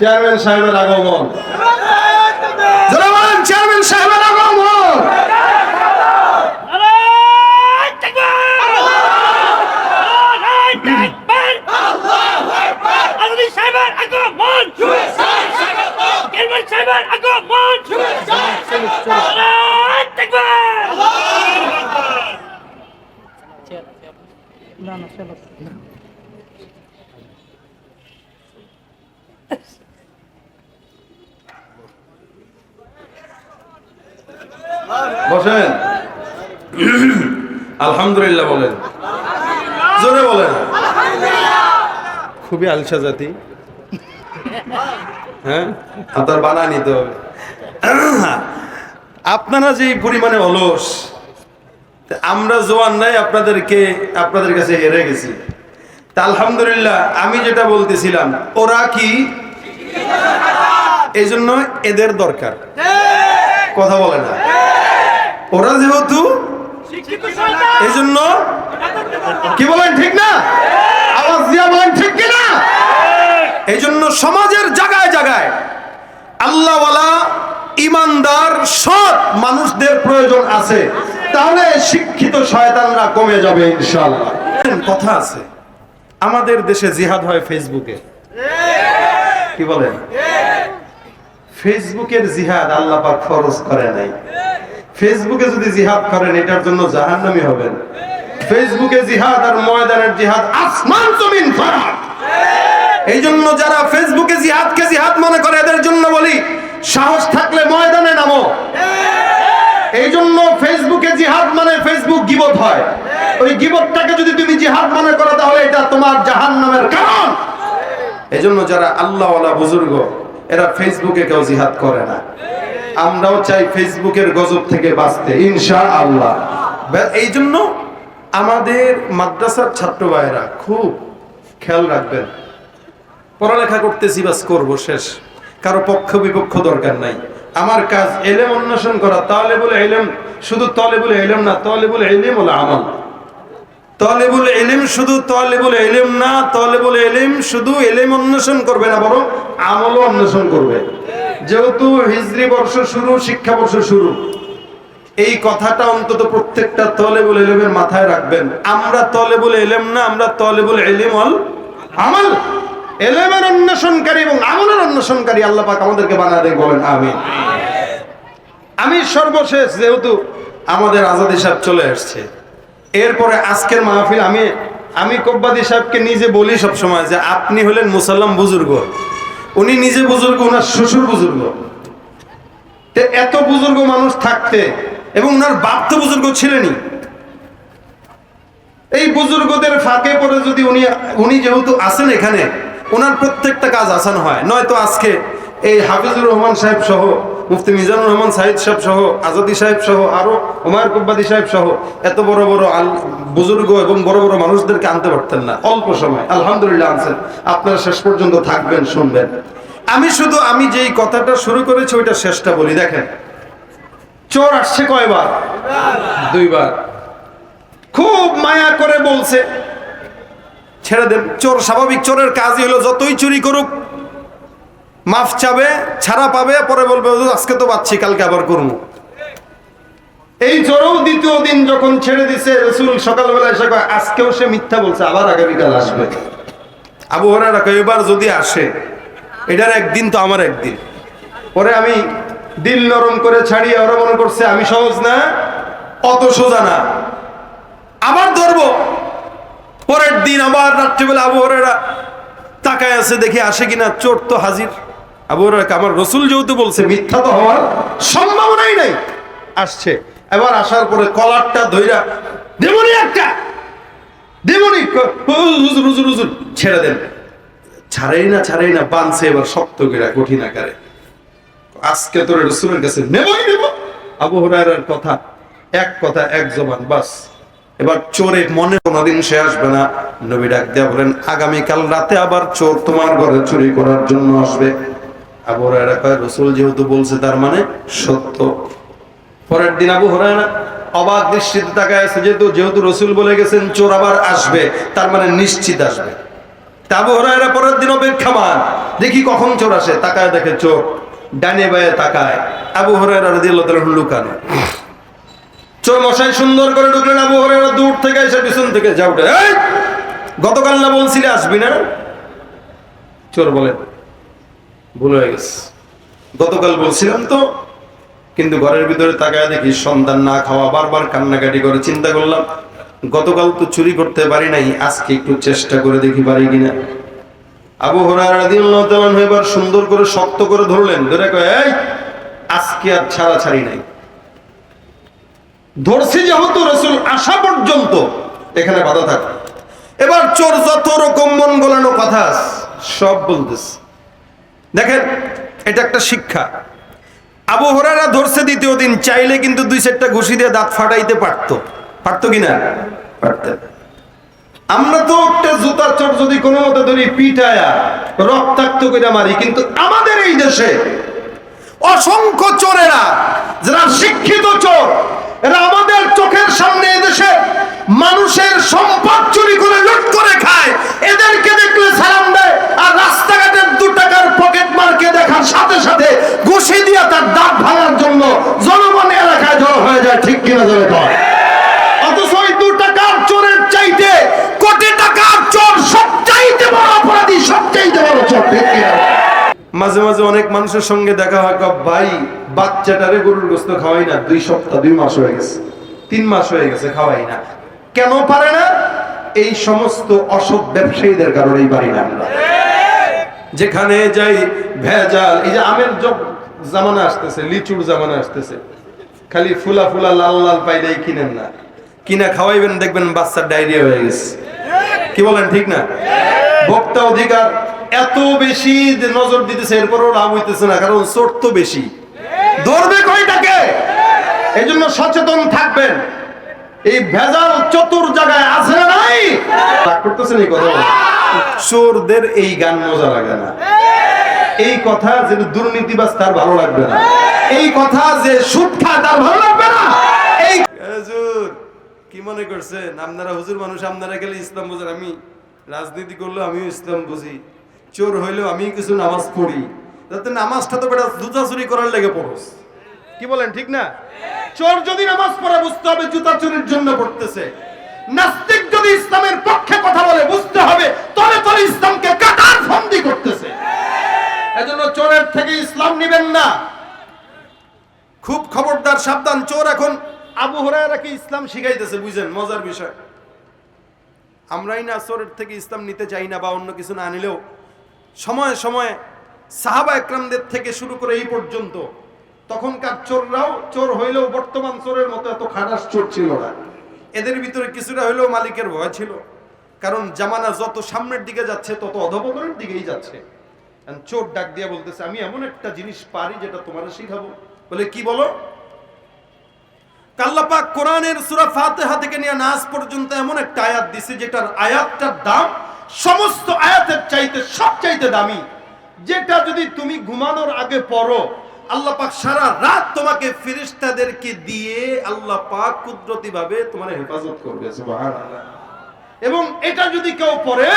Chairman সাহেবের আগমন নারায়ণ তাকবীর! নারায়ণ তাকবীর! আজলি সাহেবের আগমন! চেয়ারম্যান সাহেবের আগমন! নারায়ণ তাকবীর! বসেন। আলহামদুলিল্লাহ বলেন। জোরে বলেন। খুবই আলসা জাতি। হ্যাঁ? আপনার বানা নিতে হবে। আপনারা যে পরিমাণে অলস আমরা জোয়ান নাই, আপনাদেরকে আপনাদের কাছে হেরে গেছি। তা আলহামদুলিল্লাহ, আমি যেটা বলতেছিলাম, ওরা কি? এই জন্য এদের দরকার। কথা বলে না। ওরা যেহেতু এই জন্য কি বলেন ঠিক না? আওয়াজ দিয়া বলেন ঠিক কি না? এই জন্য সমাজের জায়গায় জায়গায় আল্লাহওয়ালা ইমানদার সৎ মানুষদের প্রয়োজন আছে। তাহলে শিক্ষিত শয়তানরা কমে যাবে ইনশাআল্লাহ। কথা আছে। আমাদের দেশে জিহাদ হয় ফেসবুকে। কি বলেন? ফেসবুকের জিহাদ আল্লাহ পাক ফরজ করে নাই। ফেসবুকে যদি জিহাদ করেন, এটার জন্য জাহান্নামী হবেন। ফেসবুকে জিহাদ আর ময়দানের জিহাদ আসমান জমিন ফারাক এই জন্য যারা ফেসবুকে জিহাদকে জিহাদ মনে করে, এদের জন্য বলি, সাহস থাকলে ময়দানে নামো। এই জন্য ফেসবুকে জিহাদ মানে ফেসবুক গিবত হয়। ওই গিবতটাকে যদি তুমি জিহাদ মনে করো, তাহলে এটা তোমার জাহান্নামের কারণ। এই জন্য যারা আল্লাহওয়ালা বুজুর্গ, এরা ফেসবুকে কেউ জিহাদ করে না। আমরাও চাই ফেসবুকের গজব থেকে বাঁচতে ইনশা আল্লাহ এই জন্য আমাদের মাদ্রাসার ছাত্র ভাইয়েরা খুব খেয়াল রাখবেন। পড়ালেখা করতেছি বাস করব, শেষ। কারও পক্ষ বিপক্ষ দরকার নাই। আমার কাজ এলেম অন্বেষণ করা তাহলে বলে এলেম শুধু তলে বলে এলেম না তলে বলে এলেম হলো আমল। তলেবুল এলিম শুধু তলেবুল এলিম না, তলেবুল এলিম শুধু এলিম অন্বেষণ করবে না, বরং আমলও অন্বেষণ করবে। যেহেতু হিজরি বর্ষ শুরু, শিক্ষা বর্ষ শুরু, এই কথাটা অন্তত প্রত্যেকটা তলেবুল এলিমের মাথায় রাখবেন। আমরা তলেবুল এলেম না, আমরা তলেবুল এলিম অল আমল। এলেমের অন্বেষণকারী এবং আমলের অন্বেষণকারী আল্লাহ পাক আমাদেরকে বানাতে বলেন আমি আমি সর্বশেষ যেহেতু আমাদের আজাদি সাহেব চলে আসছে এরপরে আজকের মাহফিল আমি আমি কব্বাদি সাহেবকে নিজে বলি সব সময় যে আপনি হলেন মুসাল্লাম বুজুর্গ। উনি নিজে বুজুর্গ ওনার শ্বশুর বুজুর্গ। এত বুজুর্গ মানুষ থাকতে এবং ওনার বাপ তো বুজুর্গ ছিলেনই। এই বুজুর্গদের ফাঁকে পরে যদি উনি উনি যেহেতু আছেন এখানে ওনার প্রত্যেকটা কাজ আসান হয়। নয়তো আজকে এই হাফিজুর রহমান সাহেব সহ মুফতি মিজানুর রহমান সাহিদ সাহেব সহ, আজাদি সাহেব সহ, আরও হুমায়ুর কুব্বাদি সাহেব সহ এত বড় বড় বুজুর্গ এবং বড় বড় মানুষদেরকে আনতে পারতেন না। অল্প সময়, আলহামদুলিল্লাহ আনছেন। আপনারা শেষ পর্যন্ত থাকবেন, শুনবেন। আমি শুধু, আমি যেই কথাটা শুরু করেছি, ওইটা শেষটা বলি। দেখেন, চোর আসছে কয়বার? দুইবার। খুব মায়া করে বলছে। ছেড়ে দেন। চোর স্বাভাবিক, চোরের কাজই হলো যতই চুরি করুক মাফ চাবে ছাড়া পাবে পরে বলবে আজকে তো পাচ্ছি কালকে আবার করব। এই চোরও দ্বিতীয় দিন যখন ছেড়ে দিছে রসুল সকালবেলা এসে কয় আজকেও সে মিথ্যা বলছে আবার আগামীকাল আসবে। আবু হরারা কয় এবার যদি আসে এটার একদিন তো আমার একদিন। পরে আমি দিল নরম করে ছাড়িয়ে ওরা মনে করছে আমি সহজ না অত সোজা না আবার ধরবো। পরের দিন আবার রাত্রিবেলা আবু হরেরা তাকায় আছে দেখি আসে কিনা চোর তো হাজির। আবু আমার রসুল যেহেতু বলছে, মিথ্যা তো হওয়ার সম্ভাবনাই নাই। আসছে। এবার আসার পরে কলারটা ধইরা দেবনি একটা! দেবনি হুজুর হুজুর হুজুর, ছেড়ে দেন। ছাড়াই না ছাড়াই না, বানছে এবার শক্ত করে কঠিন আকারে। আজকে তোর রসুলের কাছে নেবই, নেব। আবু কথা, এক কথা, এক জবান, বাস। এবার চোরে মনে কোনোদিন সে আসবে না। নবী ডাক দেয়া বলেন, আগামীকাল রাতে আবার চোর তোমার ঘরে চুরি করার জন্য আসবে। আবু হরাইরা কয়, রসুল যেহেতু বলছে তার মানে সত্য। পরের দিন আবু অবাক দৃষ্টিতে তাকায় আছে, যেহেতু যেহেতু রসুল বলে গেছেন, চোর আবার আসবে, তার মানে নিশ্চিত আসবে। আবু হরায়রা পরের দিন দেখি কখন চোর আসে, তাকায় দেখে চোর, ডানে বায়ে তাকায়। আবু হরায়রা রাদিয়াল্লাহু লুকানো। চোর মশাই সুন্দর করে ঢুকলেন, আবু হরায়রা দূর থেকে এসে পিছন থেকে যা উঠে, এই, গতকাল না বলছিলে আসবি না? চোর বলেন ভুল হয়ে গেছে। গতকাল বলছিলাম তো, কিন্তু ঘরের ভিতরে তাকায় দেখি সন্তান না খাওয়া, বারবার কান্নাকাটি করে চিন্তা করলাম, গতকাল তো চুরি করতে পারি নাই, আজকে একটু চেষ্টা করে দেখি পারি কিনা। আবু হরার এবার সুন্দর করে শক্ত করে ধরলেন, ধরে আজকে আর ছাড়া ছাড়ি নাই। ধরছি যেহেতু রসুল আসা পর্যন্ত, এখানে বাধা থাকে। এবার চোর যত রকম মন গলানো কথা, সব বলতেছে। দেখেন, এটা একটা শিক্ষা। আবু হরারা ধরছে দ্বিতীয় দিন, চাইলে কিন্তু দুই চারটা ঘুষি দিয়ে দাঁত ফাটাইতে পারতো। পারতো কিনা আমরা তো একটা জুতার চোট যদি কোনো মতে ধরি, পিটায়া, রক্তাক্ত করে মারি, কিন্তু আমাদের এই দেশে অসংখ্য চোরেরা, যারা শিক্ষিত চোর, এরা আমাদের চোখের সামনে এদেশে মানুষের সম্পদ চুরি করে লুট করে খায়। এদেরকে দেখলে সালাম দেয় আর টাকার মারকে দেখার সাথে সাথে ঘুষি দিয়ে তার দাঁত ভাঙার জন্য জনগণ এলাকায় জড়ো হয়ে যায়, ঠিক কিনা ঠিক কিনা? মাঝে মাঝে অনেক মানুষের সঙ্গে দেখা হয় ভাই, বাচ্চাটারে গরুর গোস্ত খাওয়াই না, দুই সপ্তাহ, দুই মাস হয়ে গেছে, তিন মাস হয়ে গেছে, খাওয়াই না। কেন পারে না? এই সমস্ত অসৎ ব্যবসায়ীদের কারণেই পারি না যেখানে যাই ভেজাল। এই যে আমের জামানা আসতেছে, লিচুর জামানা আসতেছে, খালি ফুলা ফুলা লাল লাল পাইলেই কিনেন না। কিনা খাওয়াইবেন, দেখবেন বাচ্চার ডায়রিয়া হয়ে গেছে। কি বলেন, ঠিক না? ভোক্তা অধিকার এত বেশি যে নজর দিতেছে, এরপরও লাভ হইতেছে না, কারণ চোট তো বেশি। ধরবে কয়টাকে? এই জন্য সচেতন থাকবেন। এই ভেজাল চতুর জায়গায় আছে না নাই? করতেছেন এই কথা? চোরদের এই গান মজা লাগে না। এই কথা যে তার ভালো লাগবে না। এই কথা যে তার ভালো লাগবে না। এই কি মনে করছেন? আপনারা হুজুর মানুষ, আপনারা গেলে ইসলাম আমি রাজনীতি করলেও আমিও ইসলাম বুঝি। চোর হইলেও আমি কিছু নামাজ পড়ি। যাতে নামাজটা তো বেটা জুতা চুরি করার লেগে পড়োস। কি বলেন, ঠিক না? চোর যদি নামাজ পড়ে, বুঝতে হবে জুতা চুরির জন্য পড়তেছে। নাস্তিক যদি ইসলামের পক্ষে কথা বলে, বুঝতে হবে তবে ইসলামকে কাটার ফন্দি করতেছে। এজন্য চোরের থেকে ইসলাম নিবেন না। খুব খবরদার, সাবধান। চোর এখন আবু হরাইরাকে ইসলাম শিখাইতেছে, বুঝেন? মজার বিষয়। আমরাই না চোরের থেকে ইসলাম নিতে চাই না বা অন্য কিছু না নিলেও সময়ে সময়ে সাহাবা একরামদের থেকে শুরু করে এই পর্যন্ত তখনকার চোররাও চোর হইলেও বর্তমান চোরের মতো এত খারাপ চোর ছিল না। এদের ভিতরে কিছুটা হইলেও মালিকের ভয় ছিল। কারণ জামানা যত সামনের দিকে যাচ্ছে, তত অধপতনের দিকেই যাচ্ছে। চোর ডাক দিয়া বলতেছে, আমি এমন একটা জিনিস পারি যেটা তোমার শিখাবো। বলে, কি বলো? কাল্লাপাক কোরআনের সূরা ফাতিহা থেকে নিয়ে নাস পর্যন্ত এমন একটা আয়াত দিছে, যেটার আয়াতটার দাম সমস্ত আয়াতের চাইতে সব চাইতে দামি। যেটা যদি তুমি ঘুমানোর আগে পড়ো আল্লাহ পাক সারা রাত তোমাকে ফিরিস্তাদেরকে দিয়ে আল্লাহ পাক কুদরতি ভাবে তোমার হেফাজত করবে এবং এটা যদি কেউ পড়ে,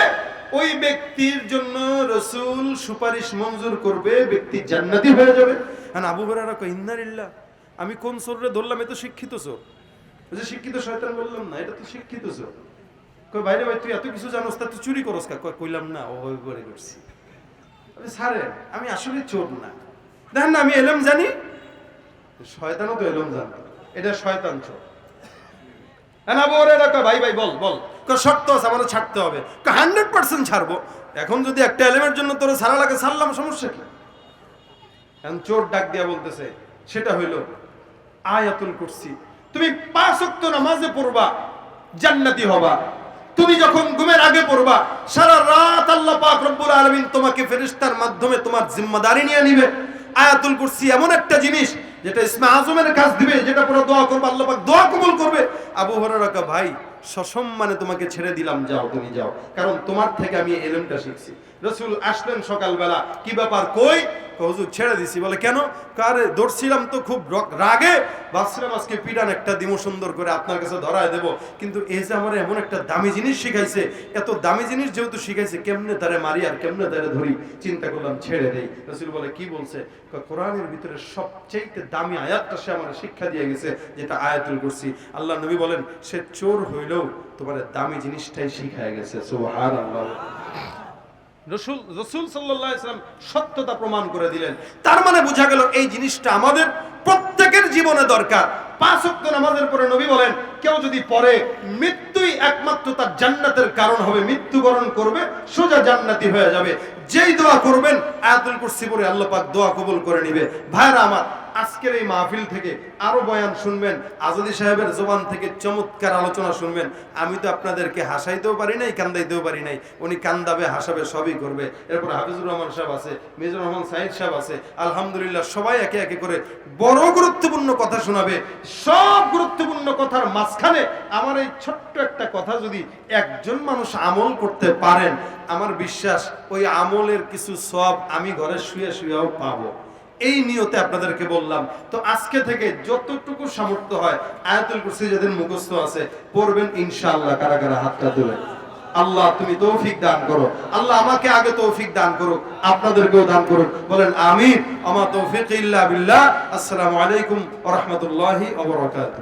ওই ব্যক্তির জন্য রসুল সুপারিশ মঞ্জুর করবে, ব্যক্তি জান্নাতি হয়ে যাবে। আর আবু হরারা কয় ইন্নারিল্লাহ আমি কোন চোররে ধরলাম? এ তো শিক্ষিত ওই যে শিক্ষিত শয়তান বললাম না, এটা তো শিক্ষিত কই বাইরে ভাই, তুই এত কিছু জানোস, তা তুই চুরি করস কা? কইলাম না, ও করে করছি। আমি স্যারে, আমি আসলে চোর না। দেখেন না, আমি এলম জানি? শয়তানও তো এলম জানতো এটা শয়তান চোর। হ্যাঁ না বলে না ভাই ভাই, বল বল। কয় শর্ত আছে আমাদের ছাড়তে হবে। হান্ড্রেড পার্সেন্ট ছাড়বো। এখন যদি একটা এলেমের জন্য তোর ছাড়া লাগে, ছাড়লাম, সমস্যা কি? এখন চোর ডাক দিয়া বলতেছে, সেটা হইল আয়াতুল কুরসি। তুমি পাঁচ ওয়াক্ত নামাজে পড়বা, জান্নাতি হবা। তুমি যখন ঘুমের আগে পড়বা, সারা রাত আল্লাহ পাক রব্বুল আলামিন তোমাকে ফেরেশতার মাধ্যমে তোমার জিম্মাদারি নিয়ে নিবে। আয়াতুল কুরসি এমন একটা জিনিস যেটা ইসমা আজমের কাজ দিবে, যেটা পুরো দোয়া করবে, আল্লাহ পাক দোয়া কবুল করবে। আবু হরারকা ভাই, সসম্মানে তোমাকে ছেড়ে দিলাম, যাও, তুমি যাও। কারণ তোমার থেকে আমি এলেমটা শিখছি। রসুল আসলেন সকালবেলা। কি ব্যাপার? কই? হুজুর, ছেড়ে দিছি। বলে, কেন? কারে? ধরছিলাম তো খুব রাগে। ভাবছিলাম আজকে পিডান একটা দিমো সুন্দর করে আপনার কাছে ধরায় দেব। কিন্তু এই যে আমার এমন একটা দামি জিনিস শিখাইছে, এত দামি জিনিস যেহেতু শিখাইছে, কেমনে তারে মারি আর কেমনে তারে ধরি? চিন্তা করলাম, ছেড়ে দেই। রসুল বলে, কি বলছে? কোরআনের ভিতরে সবচেয়ে দামি আয়াতটা সে আমার শিক্ষা দিয়ে গেছে, যেটা আয়াতুল করছি আল্লাহ নবী বলেন, সে চোর হইলেও তোমার দামি জিনিসটাই শিখায় গেছে। সুবহানাল্লাহ। রসুল রসুল সত্যতা প্রমাণ করে দিলেন। তার মানে বোঝা গেল এই জিনিসটা আমাদের প্রত্যেকের জীবনে দরকার। পাঁচ নামাজের পরে নবী বলেন, কেউ যদি পরে মৃত্যুই একমাত্র তার জান্নাতের কারণ হবে। মৃত্যুবরণ করবে, সোজা জান্নাতি হয়ে যাবে। যেই দোয়া করবেন, আয়াতুল কুরসি পরে দোয়া কবুল করে নিবে। ভাইরা আমার আজকের এই মাহফিল থেকে আরও বয়ান শুনবেন, আজাদি সাহেবের জবান থেকে চমৎকার আলোচনা শুনবেন। আমি তো আপনাদেরকে হাসাইতেও পারি নাই, কান্দাইতেও পারি নাই। উনি কান্দাবে, হাসাবে, সবই করবে। এরপর হাফিজুর রহমান সাহেব আছে মিজুর রহমান সাহিদ সাহেব আছে। আলহামদুলিল্লাহ সবাই একে একে করে বড় গুরুত্বপূর্ণ কথা শোনাবে। সব গুরুত্বপূর্ণ কথার মাঝখানে আমার এই ছোট্ট একটা কথা যদি একজন মানুষ আমল করতে পারেন, আমার বিশ্বাস ওই আমলের কিছু সব আমি ঘরে শুয়ে শুয়েও পাবো। এই নিয়তে আপনাদেরকে বললাম। তো আজকে থেকে যতটুকু সামর্থ্য হয়, আয়াতুল কুরসি যাদের মুখস্থ আছে, পড়বেন ইনশাআল্লাহ কারা কারা হাতটা তুলে। আল্লাহ তুমি তৌফিক দান করো। আল্লাহ আমাকে আগে তৌফিক দান করো আপনাদেরকেও দান করুক। বলেন, আমিন। আমা তৌফিক ইল্লা বিল্লাহ। আসসালামু আলাইকুম ওয়া রাহমাতুল্লাহি ওয়া বারাকাতুহু।